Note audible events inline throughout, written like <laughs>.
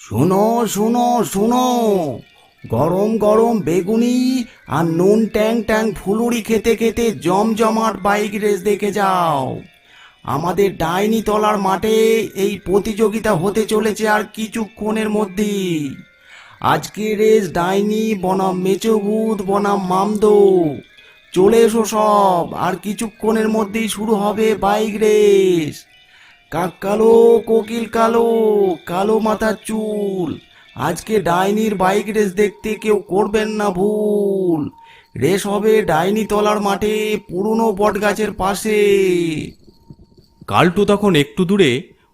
শুনো শুনো শুনো। গরম গরম বেগুনি আর নুন ট্যাং ট্যাং ফুলুরি খেতে খেতে জমজমাট বাইক রেস দেখে যাও। আমাদের ডাইনি তলার মাঠে এই প্রতিযোগিতা হতে চলেছে আর কিছুক্ষণের মধ্যেই। আজকে রেস ডাইনি, বনাম মেচভূত, বনাম মামদো। চলে এসো সব, আর কিছুক্ষণের মধ্যেই শুরু হবে বাইক রেস। কাক কালো কোকিল কালো কালো মাথার চুল। আজকে ডাইনির বাইক রেস দেখতে কেউ করবেন না ভুল। রেস হবে ডাইনি তলার মাঠে পুরনো বট গাছের পাশে। কালটু তখন একটু দূরে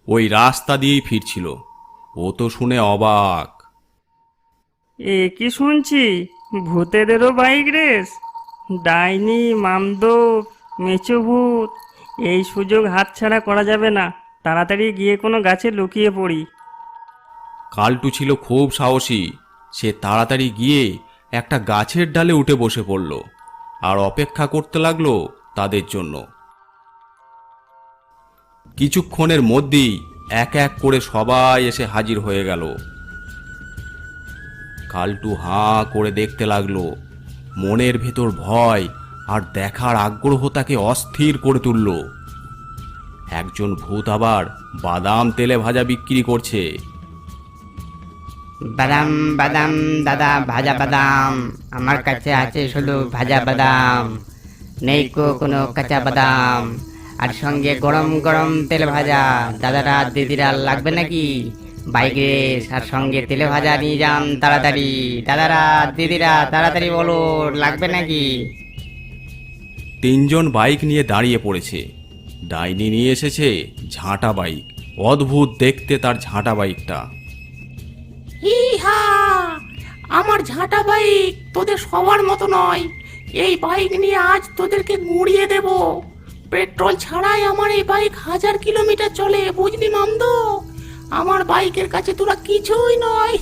ওই রাস্তা দিয়েই ফিরছিল। ও তো শুনে অবাক। এ কি শুনছি? ভূতেদেরও বাইক রেস? ডাইনি মামদো মেচো ভূত এই সুযোগ হাতছাড়া করা যাবে না। তাড়াতাড়ি গিয়ে কোনো গাছে লুকিয়ে পড়ি। কালটু ছিল খুব সাহসী। সে তাড়াতাড়ি গিয়ে একটা গাছের ডালে উঠে বসে পড়ল আর অপেক্ষা করতে লাগল তাদের জন্য। কিছুক্ষণের মধ্যেই এক এক করে সবাই এসে হাজির হয়ে গেল। কালটু হাঁ করে দেখতে লাগল। মনের ভেতর ভয় আর দেখার আগ্রহ তাকে অস্থির করে তুলল। একজন ভূত আবার বাদাম তেলে ভাজা বিক্রি করছে। বাদাম বাদাম দাদা ভাজা বাদাম। আমার কাছে আছে শুধু ভাজা বাদাম। নেই কো কোনো কাঁচা বাদাম। আর সঙ্গে গরম গরম তেল ভাজা। দাদারা দিদিরা লাগবে নাকি? বাইক আর সঙ্গে তেলে ভাজা নিয়ে যান তাড়াতাড়ি। দাদারা দিদিরা তাড়াতাড়ি বলো লাগবে নাকি? তিনজন বাইক নিয়ে দাঁড়িয়ে পড়েছে। ডাইনি নিয়ে এসেছে ঝাঁটা বাইক। অদ্ভুত দেখতে তার ঝাঁটা বাইকটা। আমার ঝাঁটা বাইক তোদের সবার মতো নয়। এই বাইক নিয়ে আজ তোদেরকে গুঁড়িয়ে দেব। পেট্রোল ছাড়াই আমার এই বাইক হাজার কিলোমিটার চলে বুঝলি মামদো? আমার বাইকের কাছে তোরা কিছুই নয়।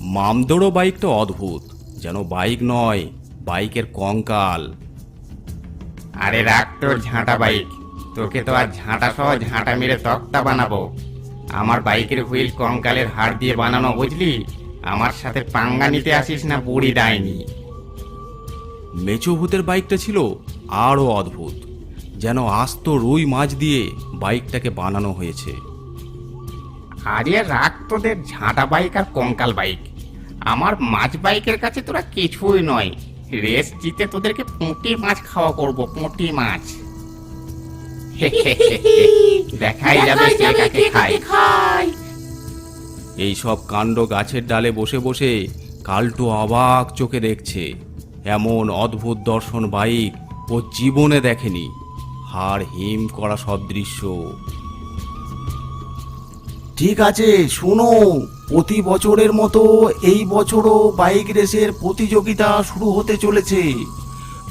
মামদোড়ো বাইকটা অদ্ভুত। যেন বাইক নয় বাইকের কঙ্কাল। আরে রাখ তোর ঝাঁটা বাইক। তোকে তো আর ঝাঁটা সহ ঝাঁটা মেরে তক্তা বানাবো। আমার বাইকের হুইল কঙ্কালের হাড় দিয়ে বানানো বুঝলি? আমার সাথে পাঙ্গা নিতে আসিস না বুড়ি ডাইনি। মেচো ভূতের বাইকটা ছিল আরও অদ্ভুত যেন আস্ত রুই মাছ দিয়ে বাইকটাকে বানানো হয়েছে। আরে রাখ তোদের ঝাঁটা বাইক আর কঙ্কাল বাইক। আমার মাছ বাইকের কাছে তোরা কিছুই নয়। রেস জিতে তোদেরকে পুঁটি মাছ খাওয়া করব পুঁটি মাছ। <laughs> দেখাই যাবে কে কাকে খায়। এই সব কাণ্ড গাছের ডালে বসে বসে কালটু অবাক চোখে দেখছে। এমন অদ্ভুত দর্শন বাইক ও জীবনে দেখেনি। হাড় হিম করা সব দৃশ্য ঠিক আছে, শোনো। প্রতি বছরের মতো এই বছরও বাইক রেসের প্রতিযোগিতা শুরু হতে চলেছে।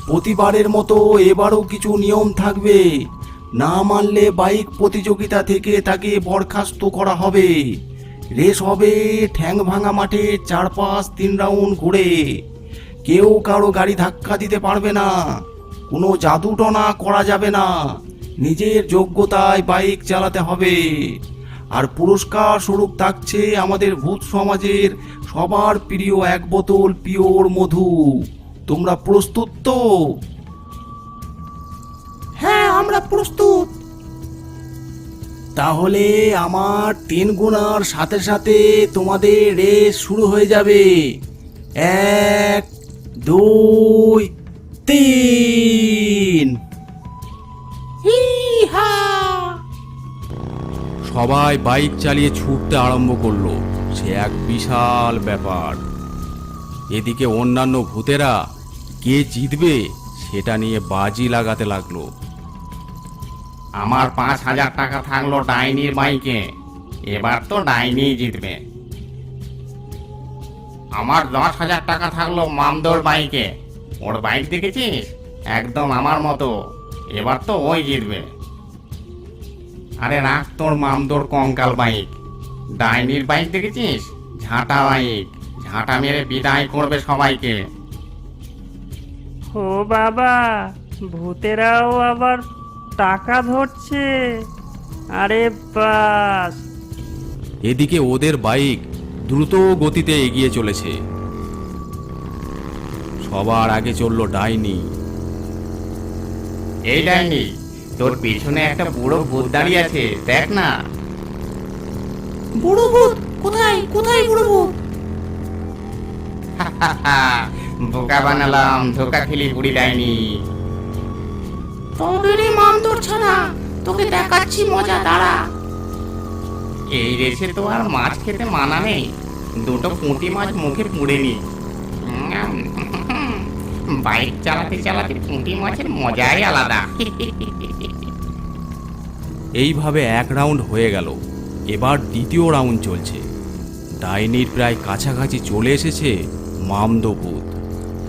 প্রতিবারের মতো এবারও কিছু নিয়ম থাকবে। না মানলে বাইক প্রতিযোগিতা থেকে তাকে বরখাস্ত করা হবে। রেস হবে ঠ্যাং ভাঙা মাঠে চারপাশ তিন রাউন্ড ঘুরে। কেউ কারও গাড়ি ধাক্কা দিতে পারবে না। কোনো জাদুটনা করা যাবে না। নিজের যোগ্যতায় বাইক চালাতে হবে। আর পুরস্কার স্বরূপ থাকছে আমাদের ভূত সমাজের সবার প্রিয় এক বোতল পিওর মধু। তোমরা প্রস্তুত তো? হ্যাঁ আমরা প্রস্তুত। তাহলে আমার তিন গুণার সাথে সাথে তোমাদের রেস শুরু হয়ে যাবে। এক, দুই, তিন। সবাই বাইক চালিয়ে ছুটতে আরম্ভ করল। সে এক বিশাল ব্যাপার। এদিকে অন্যান্য ভূতেরা কে জিতবে সেটা নিয়ে বাজি লাগাতে লাগল। আমার পাঁচ হাজার টাকা থাকল ডাইনির বাইকে। এবার তো ডাইনি জিতবে। আমার দশ হাজার টাকা থাকল মামদোর বাইকে। ওর বাইক দেখেছিস? একদম আমার মতো। এবার তো ওই জিতবে। আরে রাখ তোর মামদোর কঙ্কাল বাইক। ডাইনির বাইক দেখেছিস? ঝাঁটা বাইক। ঝাঁটা মেরে বিদায় করবে সবাইকে। ও বাবা ভূতেরাও আবার টাকা ধরছে। আরে বাস। এদিকে ওদের বাইক দ্রুত গতিতে এগিয়ে চলেছে। সবার আগে চলল ডাইনি। এই ডাইনি তোর পিছনে একটা বুড়ো ভূত দাঁড়িয়ে আছে দেখ না। বুড়ো ভূত? কোথায়? কোথায় বুড়ো ভূত? বোকা বানালাম ধোকা খেলি বুড়ি ডাইনি। তবে রে মাম তোর ছানা তোকে দেখাচ্ছি মজা দাঁড়া। এই রেসে তো আর মাছ খেতে মানা নেই। দুটো পুঁটি মাছ মুখে পুড়ে নি। বাইক চালাতে চালাতে পুঁটি মাছের মজাই আলাদা। এইভাবে এক রাউন্ড হয়ে গেল। এবার দ্বিতীয় রাউন্ড চলছে। ডাইনির প্রায় কাছাকাছি চলে এসেছে মামদভূত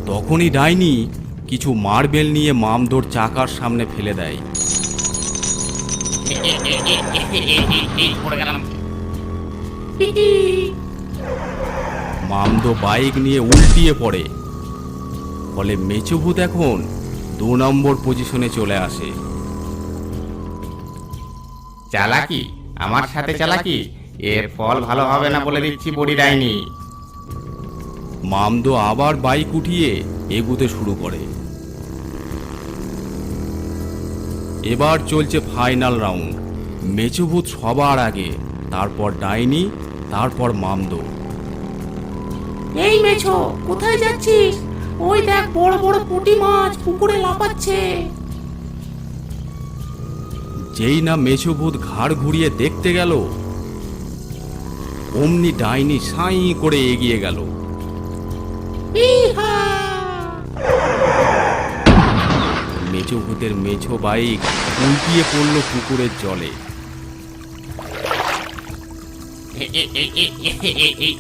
তখনই ডাইনি কিছু মার্বেল নিয়ে মামদোর চাকার সামনে ফেলে দেয়। মামদো বাইক নিয়ে উল্টিয়ে পড়ে। ফলে মেচুভূত এখন দু নম্বর পজিশনে চলে আসে। চালাকি? আমার সাথে চালাকি? এর ফল ভালো হবে না বলে দিচ্ছি বুড়ি ডাইনি। মামদো আবার বাইক উঠিয়ে এগুতে শুরু করে। এবার চলছে ফাইনাল রাউন্ড। মেচুভূত সবার আগে তারপর ডাইনি তারপর মামদো। এই মেছো কোথায় যাচ্ছিস? ওই দেখ বড় বড় পুঁটি মাছ পুকুরে লাফাচ্ছে। যেই না মেচুভূত ঘাড় ঘুরিয়ে দেখতে গেল অমনি ডাইনি সাই করে এগিয়ে গেল। ইহা! মেচুভূতের মেছো বাইক উল্টিয়ে পড়ল পুকুরের জলে।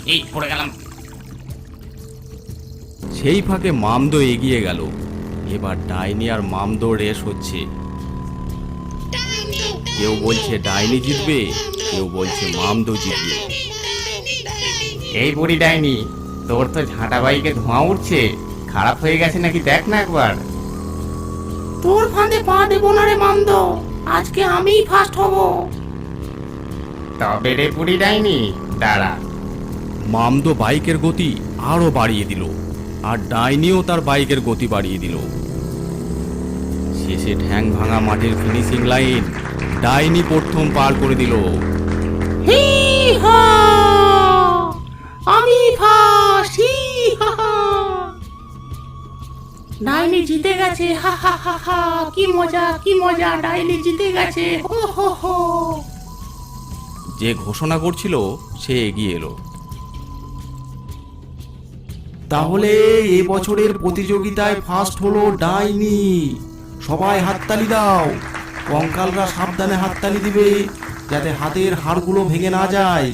এই পড়ে গেলাম। সেই ফাঁকে মামদো এগিয়ে গেল। এবার ডাইনি আর মামদো রেস হচ্ছে। কেউ বলছে ডাইনি জিতবে কেউ বলছে মামদো জিতবে। এই বুড়ি ডাইনি তোর তো ঝাঁটা বাইকে ধোঁয়া উঠছে। খারাপ হয়ে গেছে নাকি দেখ না একবার। তোর ফাঁদে পা দেবো না রে মামদ আজকে আমিই ফার্স্ট হব। তবে রে বুড়ি ডাইনি দাঁড়া। মামদো বাইকের গতি আরও বাড়িয়ে দিল। আর ডাইনিও তার বাইকের গতি বাড়িয়ে দিল। শেষে ঠ্যাং ভাঙা মাটির ফিনিশিং লাইন ডাইনি প্রথম পার করে দিল। হি হা আমি। ডাইনি জিতে গেছে হা হা হা হা কি মজা কি মজা ডাইনি জিতে গেছে হো হো হো যে ঘোষণা করছিল সে এগিয়ে এলো। তাহলে এ বছরের প্রতিযোগিতায় ফার্স্ট হলো ডাইনি। সবাই হাততালি দাও। কঙ্কালরা সাবধানে হাততালি দিবে, যাতে হাতের হাড়গুলো ভেঙে না যায়।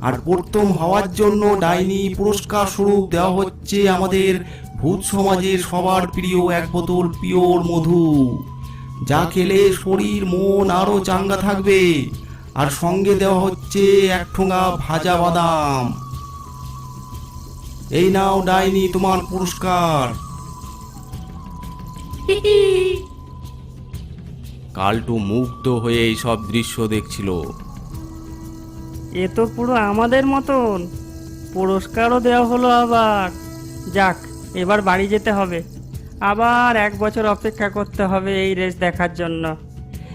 আর প্রথম হওয়ার জন্য ডাইনি পুরস্কার স্বরূপ দেওয়া হচ্ছে আমাদের ভূত সমাজের সবার প্রিয় এক বোতল পিওর মধু। যা খেলে শরীর, মন আরও চাঙ্গা থাকবে। আর সঙ্গে দেওয়া হচ্ছে এক ঠোঙা ভাজা বাদাম। এই নাও ডাইনি তোমার পুরস্কার। কালটু মুগ্ধ হয়ে এই সব দৃশ্য দেখছিল। এ তো পুরো আমাদের মতন। পুরস্কারও দেওয়া হলো আবার। যাক, এবার বাড়ি যেতে হবে। আবার এক বছর অপেক্ষা করতে হবে এই রেস দেখার জন্য।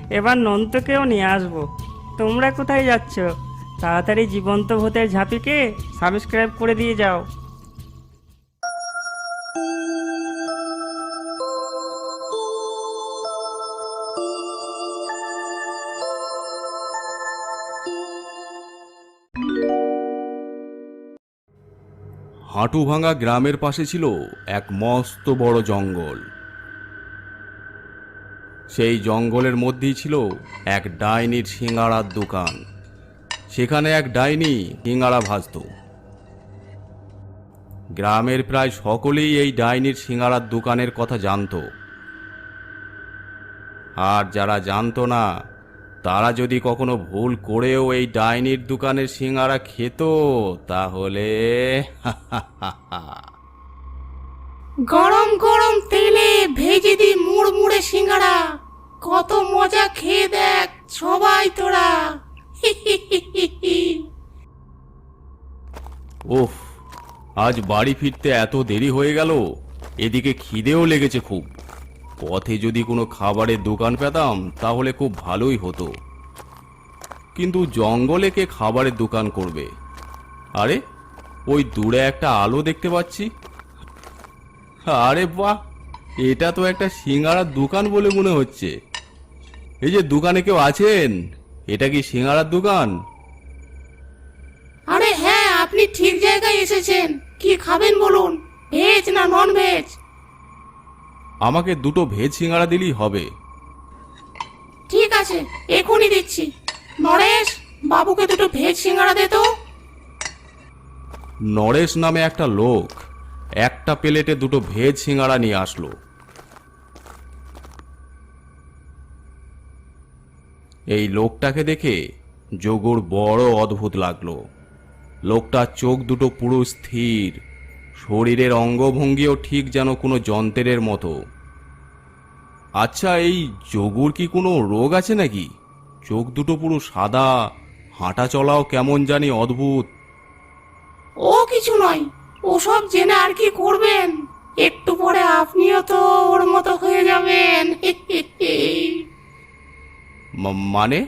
এবার নন্তকেও নিয়ে আসব। তোমরা কোথায় যাচ্ছ? তাড়াতাড়ি জীবন্ত ভূতের ঝাঁপিকে সাবস্ক্রাইব করে দিয়ে যাও। হাঁটু ভাঙা গ্রামের পাশে ছিল এক মস্ত বড় জঙ্গল। সেই জঙ্গলের মধ্যেই ছিল এক ডাইনির সিঙ্গাড়ার দোকান। সেখানে এক ডাইনি সিঙ্গাড়া ভাজত। গ্রামের প্রায় সকলেই এই ডাইনির সিঙ্গাড়ার দোকানের কথা জানতো। আর যারা জানতো না তারা যদি কখনো ভুল করেও এই ডাইনির দোকানের সিঙ্গারা খেত তাহলে গরম গরম তেলে ভেজে দি মুড়মুড়ে সিঙ্গাড়া কত মজা খেয়ে দেখ সবাই তোরা। হি হি হি হি হি। ওফ আজ বাড়ি ফিরতে এত দেরি হয়ে গেল। এদিকে খিদেও লেগেছে খুব। পথে যদি কোনো খাবারের দোকান পেতাম, তাহলে খুব ভালোই হতো। কিন্তু জঙ্গলে কে খাবারের দোকান করবে? আরে, ওই দূরে একটা আলো দেখতে পাচ্ছি। আরে বাহ, এটা তো একটা সিঙ্গারার দোকান বলে মনে হচ্ছে। এই যে দোকানে কেউ আছেন? এটা কি সিঙ্গারার দোকান? আরে হ্যাঁ আপনি ঠিক জায়গায় এসেছেন। কি খাবেন বলুন? ভেজ না নন ভেজ আমাকে দুটো ভেজ সিঙ্গারা দিলেই হবে। ঠিক আছে এখনই দিচ্ছি। নরেশ বাবুকে দুটো ভেজ সিঙ্গারা দে তো। নরেশ নামে একটা লোক একটা প্লেটে দুটো ভেজ সিঙ্গারা নিয়ে আসলো। এই লোকটাকে দেখে যোগুর বড় অদ্ভুত লাগল। লোকটার চোখ দুটো পুরো স্থির শরীরের অঙ্গভঙ্গিও ঠিক যেন কোনো যন্ত্রের মতো। আচ্ছা এই যোগুর কি কোনো রোগ আছে নাকি? চোখ দুটো পুরো সাদা হাঁটা চলাও কেমন জানি অদ্ভুত। ও কিছু নয় ওসব জেনে আর কি করবেন? একটু পরে আপনিও তো ওর মতো হয়ে যাবেন। <laughs> মানে?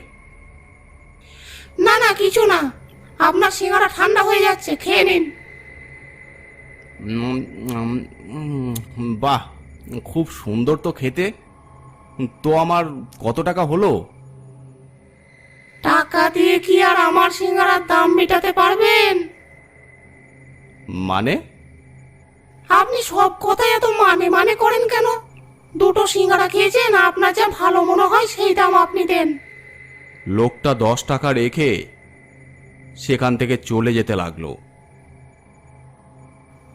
না না কিছু না। আপনার সিঙ্গারা ঠান্ডা হয়ে যাচ্ছে খেয়ে নিন। বাহ খুব সুন্দর তো খেতে। তো আমার কত টাকা হলো? টাকা দিয়ে কি আর আমার সিঙ্গারার দাম মেটাতে পারবেন? মানে? আপনি সব কথাই এত মানে মানে করেন কেন? দুটো সিঙ্গারা খেয়েছেন আপনার যা ভালো মনে হয় সেই দাম আপনি দেন। লোকটা দশ টাকা রেখে সেখান থেকে চলে যেতে লাগল।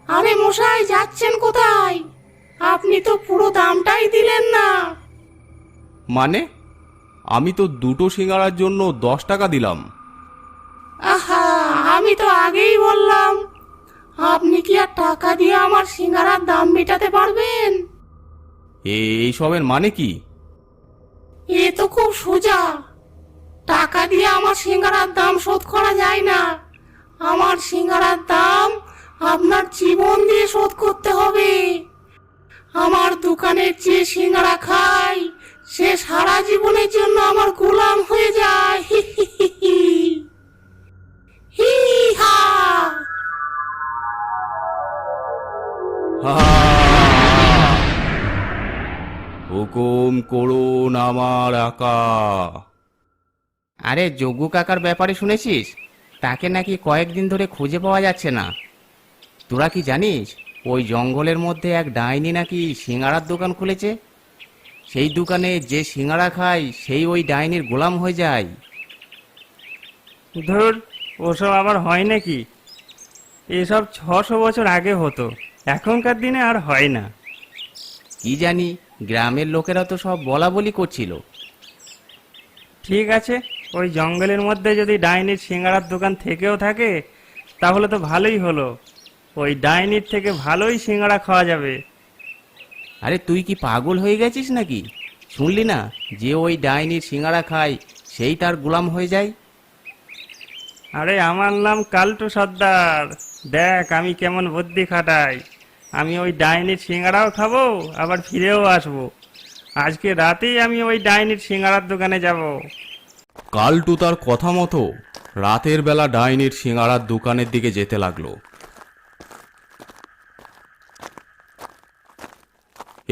আরে মশাই যাচ্ছেন কোথায়? আপনি তো পুরো দামটাই দিলেন না। মানে? আমি তো দুটো সিঙ্গারার জন্য দশ টাকা দিলাম। আহা আমি তো আগেই বললাম। আপনি কি আর টাকা দিয়ে আমার সিঙ্গারার দাম মেটাতে পারবেন? এইসবের মানে কি? এ তো খুব সোজা। টাকা দিয়ে আমার সিঙ্গারার দাম শোধ করা যায় না। আমার সিঙ্গারার দাম আপনার জীবন দিয়ে শোধ করতে হবে। আমার দোকানের যে সিঙ্গারা খাই সে সারা জীবনের জন্য আমার গোলাম হয়ে যায়। হি হি! হুকুম করুন আমার আকা। আরে যোগু কাকার ব্যাপারে শুনেছিস? তাকে নাকি কয়েকদিন ধরে খুঁজে পাওয়া যাচ্ছে না। তোরা কি জানিস ওই জঙ্গলের মধ্যে এক ডাইনি নাকি সিঙ্গারার দোকান খুলেছে? সেই দোকানে যে সিঙ্গারা খায় সেই ওই ডাইনির গোলাম হয়ে যায়। ধর ওসব আবার হয় নাকি? এসব ছশো বছর আগে হতো এখনকার দিনে আর হয় না। কি জানি গ্রামের লোকেরা তো সব বলা বলি করছিল। ঠিক আছে ওই জঙ্গলের মধ্যে যদি ডাইনির সিঙ্গারার দোকান থেকেও থাকে তাহলে তো ভালোই হলো। ওই ডাইনির থেকে ভালোই সিঙ্গারা খাওয়া যাবে। আরে তুই কি পাগল হয়ে গেছিস নাকি? শুনলি না যে ওই ডাইনির সিঙ্গারা খায় সেই তার গোলাম হয়ে যায়? আরে আমার নাম কালটু সর্দার। দেখ আমি কেমন বুদ্ধি খাটাই। আমি ওই ডাইনির সিঙ্গারাও খাব আবার ফিরেও আসব। আজকে রাতেই আমি ওই ডাইনির সিঙ্গারার দোকানে যাব। কালটু তার কথা মতো রাতের বেলা ডাইনির সিঙ্গারার দোকানের দিকে যেতে লাগল।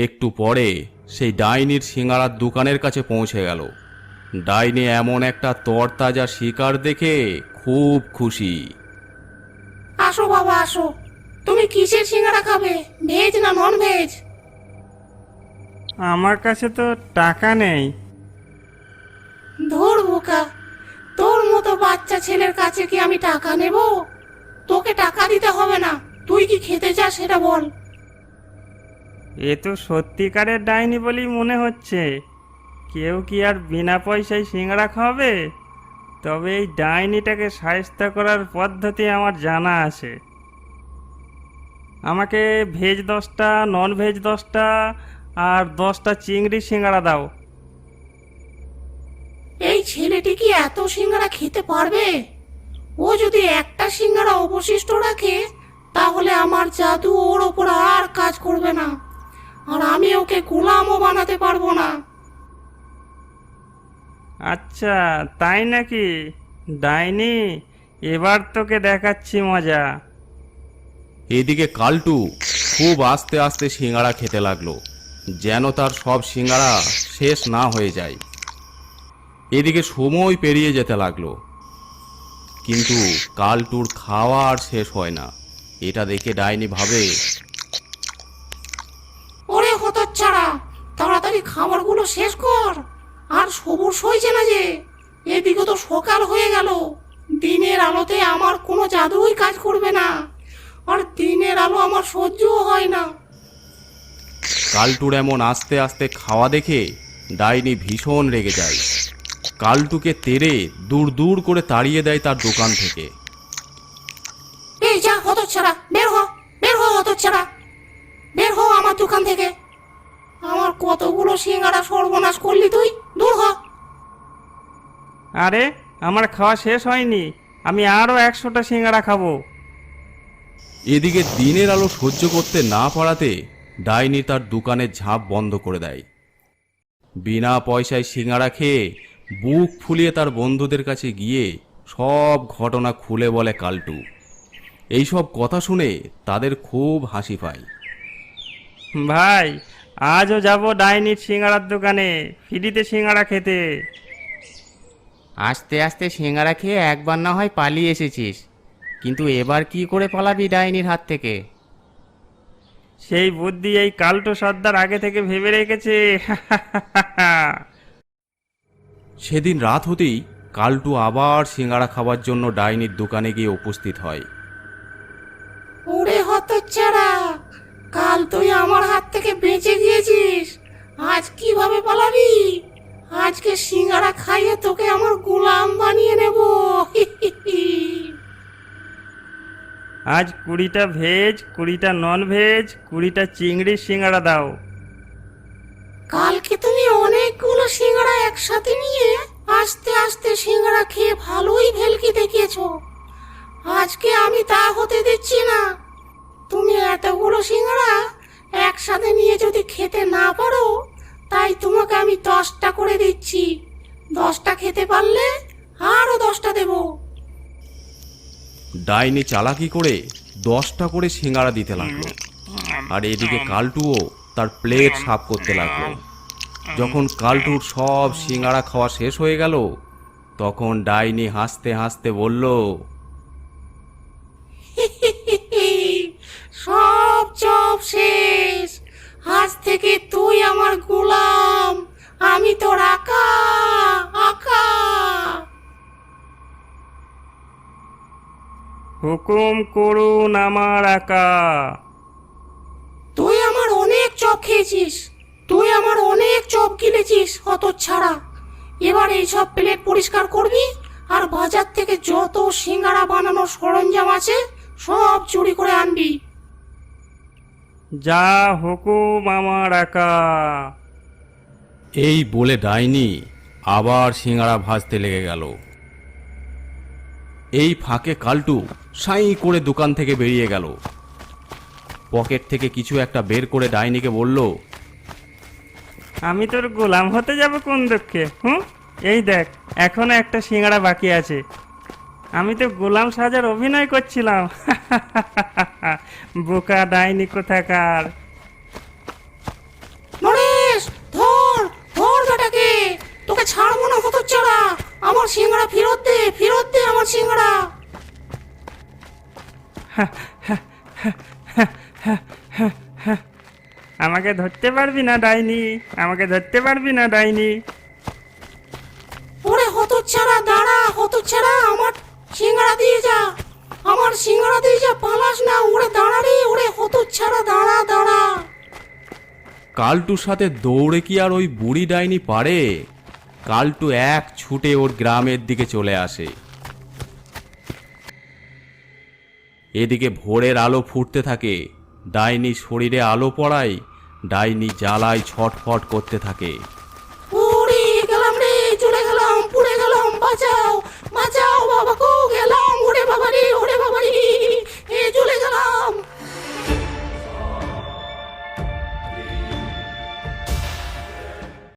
একটু পরে সেই ডাইনির সিঙ্গারার দোকানের কাছে পৌঁছে গেল। ডাইনি এমন একটা তরতাজা শিকার দেখে খুব খুশি। আসো বাবা আসো। তুমি কিসের সিঙ্গারা খাবে? ভেজ না নন ভেজ আমার কাছে তো টাকা নেই। ধর বোকা। তোর মতো বাচ্চা ছেলের কাছে কি আমি টাকা নেব? তোকে টাকা দিতে হবে না। তুই কি খেতে চাস সেটা বল। এ তো সত্যিকারের ডাইনি বলেই মনে হচ্ছে। কেউ কি আর বিনা পয়সায় সিঙ্গারা খাওয়াবে? তবে এই ডাইনিটাকে সায়স্তা করার পদ্ধতি আমার জানা আছে। আমাকে ভেজ দশটা নন ভেজ দশটা আর দশটা চিংড়ি সিঙ্গারা দাও। এই ছেলেটি কি এত সিঙ্গারা খেতে পারবে? ও যদি একটা সিঙ্গারা অবশিষ্ট রাখে, তাহলে আমার জাদু ওর ওপর আর কাজ করবে না। আর আমি ওকে গোলামও বানাতে পারব না। আচ্ছা তাই নাকি? ডাইনি এবার তোকে দেখাচ্ছি মজা। এদিকে কালটু খুব আস্তে আস্তে সিঙ্গারা খেতে লাগল যেন তার সব সিঙ্গারা শেষ না হয়ে যায়। এদিকে সময় পেরিয়ে যেতে লাগল কিন্তু কালটুর খাওয়া আর শেষ হয় না। এটা দেখে ডাইনি ভাবে ওরে হতচ্ছাড়া তাড়াতাড়ি খাবারগুলো শেষ কর। আর সবুজ হয়েছে না যে। এদিকে তো সকাল হয়ে গেল। দিনের আলোতে আমার কোনো জাদুই কাজ করবে না। আর দিনের আলো আমার সহ্যও হয় না। কালটুর এমন আস্তে আস্তে খাওয়া দেখে ডাইনি ভীষণ রেগে যায়। কালটুকে তেরে দূর দূর করে তাড়িয়ে দেয় তার দোকান থেকে। এই যা হতচ্ছাড়া বের হ বের হ হতচ্ছাড়া। বের হ আমার দোকান থেকে। আমার কতগুলো সিঙ্গারা সর্বনাশ করলি তুই? দূর হ। আরে আমার খাওয়া শেষ হয়নি। আমি আরও একশোটা সিঙ্গারা খাব। এদিকে দিনের আলো সহ্য করতে না পারাতে ডাইনি তার দোকানের ঝাঁপ বন্ধ করে দেয়। বিনা পয়সায় সিঙ্গারা খেয়ে বুক ফুলিয়ে তার বন্ধুদের কাছে গিয়ে সব ঘটনা খুলে বলে কালটু। এইসব কথা শুনে তাদের খুব হাসি পায়। ভাই আজও যাব ডাইনির সিঙ্গারার দোকানে ফ্রিতে সিঙ্গারা খেতে। আস্তে আস্তে সিঙ্গারা খেয়ে একবার না হয় পালিয়ে এসেছিস। কিন্তু এবার কি করে পালাবি ডাইনির হাত থেকে? সেই বুদ্ধি এই কালটো সর্দার আগে থেকে ভেবে রেখেছে। <laughs> সেদিন রাত হতেই কালটু আবার সিঙ্গারা খাবার জন্য ডাইনির দোকানে গিয়ে উপস্থিত হয়। ওরে হতচ্ছাড়া! কাল তুই আমার হাত থেকে বেঁচে গিয়েছিস। আজ কীভাবে পালাবি? আজকে সিঙ্গারা খাইয়ে তোকে আমার গোলাম বানিয়ে নেব। আজ কুড়িটা ভেজ কুড়িটা নন ভেজ কুড়িটা চিংড়ির সিঙ্গারা দাও। কালকে তুমি অনেকগুলো সিঙ্গারা একসাথে নিয়ে আস্তে আস্তে সিঙ্গারা খেয়ে ভালোই ভেলকি দেখিয়েছো। আজকে আমি তা হতে দিচ্ছি না। তুমি এতগুলো সিঙ্গারা একসাথে নিয়ে যদি খেতে না পারো তাই তোমাকে আমি দশটা করে দিচ্ছি। দশটা খেতে পারলে আরও দশটা দেবো। ডাইনি চালাকি করে দশটা করে সিঙ্গারা দিতে লাগল। আর এদিকে কালটুও তার প্লেট সাফ করতে লাগল। যখন কালটুর সব সিঙ্গারা খাওয়া শেষ হয়ে গেল তখন ডাইনি হাসতে হাসতে বলল <laughs> সব চপ শেষ। আজ থেকে তুই আমার গোলাম আমি তোর আকা আকা। হুকুম করুন আমার আকা। তুই আমার অনেক চপ খেয়েছিস তুই আমার অনেক চপ কিনেছিস অত ছাড়া এবার এই সব প্লেট পরিষ্কার করবি আর বাজার থেকে যত সিঙ্গারা বানানোর সরঞ্জাম আছে সব চুরি করে আনবি। যা হুকুম আমার একা। এই বলে ডাইনি আবার সিঙ্গারা ভাজতে লেগে গেল। এই ফাঁকে কালটু সাই করে দোকান থেকে বেরিয়ে গেল। পকেট থেকে কিছু একটা বের করে ডাইনিকে বলল আমি তোর গোলাম হতে যাব কোন দুঃখে হুম এই দেখ এখনও একটা সিঙ্গারা বাকি আছে। আমি তো গোলাম সাজার অভিনয় করছিলাম। বোকা ডাইনি কোথাকার। নরেশ ধর ধর বেটাকে। তোকে ছাড়বো না হতো ছাড়া আমার ফেরত দে ফেরত দে আমার আমাকে ধরতে পারবি না ডাইনি আমাকে ধরতে পারবি না ডাইনি। ওরে হতো ছাড়া দাঁড়া হতো ছাড়া আমার সিঙ্গারা দিয়ে যা। আমার সিঙ্গারা দিয়ে যা, পালাস না, ওরে দাঁড়া রে, ওরে হতো ছাড়া, দাঁড়া দাঁড়া। কালটুর সাথে দৌড়ে কি আর ওই বুড়ি ডাইনি পারে? কালটু এক ছুটে ওর গ্রামের দিকে চলে আসে। এদিকে ভোরের আলো ফুটতে থাকে, ডাইনি শরীরে আলো পড়ায়, ডাইনি জ্বালায় ছটফট করতে থাকে।